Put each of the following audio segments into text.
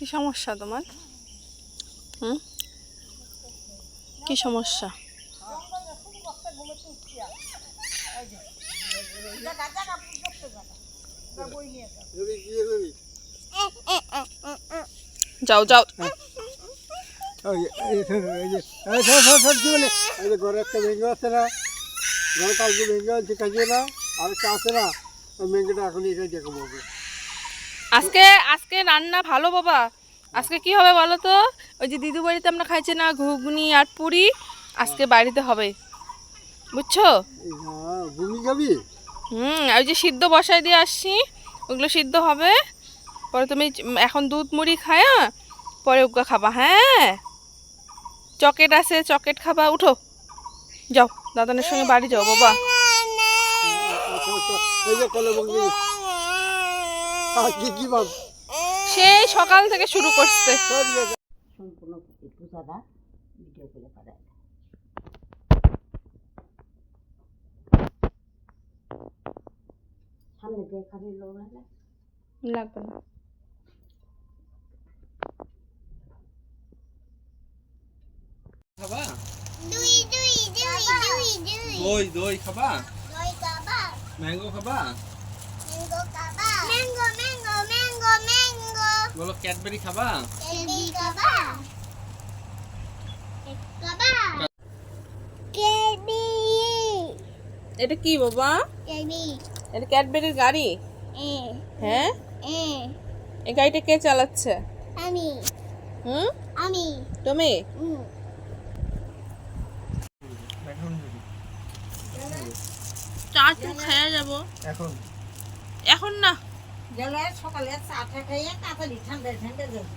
কি সমস্যা তোমার? হুম? কি সমস্যা? যাও যাও। ভেঙ্গে আছে না? আছে কাজে আর আছে না? ভেঙ্গেটা এখন এটাই দেখো বলব আজকে আজকে রান্না ভালো বাবা। আজকে কি হবে বলো তো? ওই যে দিদু বাড়িতে আমরা খাইছি না ঘুগনি আর পুরি আজকে বাড়িতে হবে। বুঝছ? এই হ্যাঁ যাবি হুম ওই যে সিদ্ধ বসায় দিয়ে আসছি ওগুলো সিদ্ধ হবে। পরে তুমি এখন দুধ মুড়ি খায়া পরে ওগুলো খাবা হ্যাঁ? চকেট আছে চকেট খাবা উঠো। যাও দাদানের সঙ্গে বাড়ি যাও বাবা আচ্ছা, আচ্ছা, এই যে কলে বলবি আর কি কি ভাব সেই সকাল থেকে শুরু করছে। সম্পূর্ণ পূজাটা ভিডিও করে পাঠায়। সামনে দিয়ে খালি লোক লাগবে না। খাবা? দুই দুই দুই দুই দুই। দই দই খাবা? দই কাবা ম্যাঙ্গো খাবা? ম্যাঙ্গো কাবা ম্যাঙ্গো ম্যাঙ্গো ম্যাঙ্গো ম্যাঙ্গো বলো ক্যাডবেরি খাবা? কাবা কেবি এটা কি বাবা? এটা ক্যাডবেরির গাড়ি? হ্যাঁ? এই গাড়িটা কে চালাচ্ছে? আমি। হুম? আমি। তুমি? এখন চা চু খাইয়া যাব। এখন। এখন না। গেলে সকালে চাটা খাইয়ে তাড়াতাড়ি ঠান্ডা ঠান্ডা যাবে।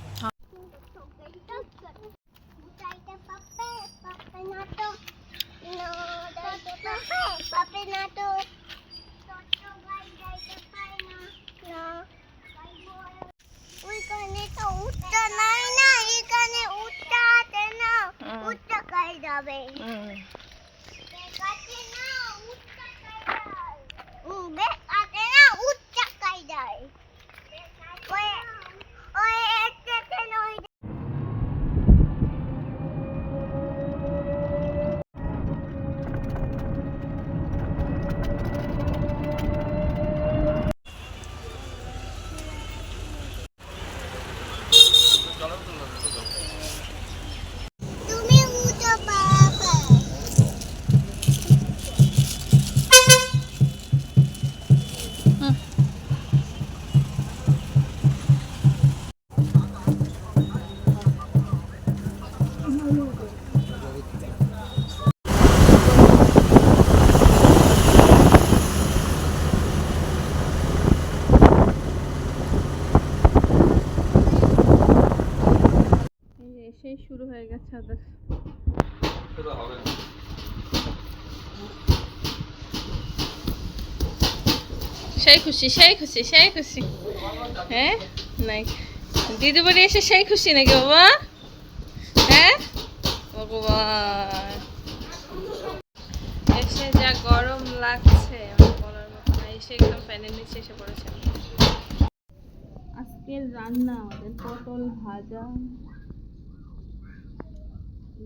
সেই খুশি সেই খুশি সেই খুশি হ্যাঁ নাই দিদি বাড়ি এসে সেই খুশি নাকি বাবা হ্যাঁ এসে যা গরম লাগছে এসে একদম ফ্যানের নিচে এসে পড়েছে আজকের রান্না আমাদের পটল ভাজা।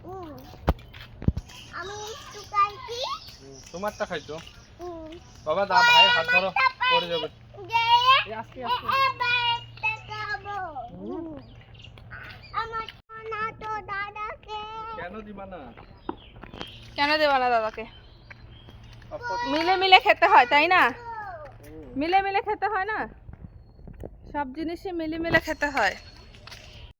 হুম। আমি একটু খাইছি তোমারটা খাইতো। বাবা দা ভাইয়ের হাত ধরো পড়ে যাবে। দিয়ে এই আস্তে এ- আস্তে এবার একটা খাব হুম। আমার না তো দাদাকে কেন দিবা না কেন দেবা না দাদাকে? মিলে মিলে খেতে হয় তাই না? মিলে মিলে খেতে হয় না? সব জিনিসই মিলে মিলে খেতে হয়।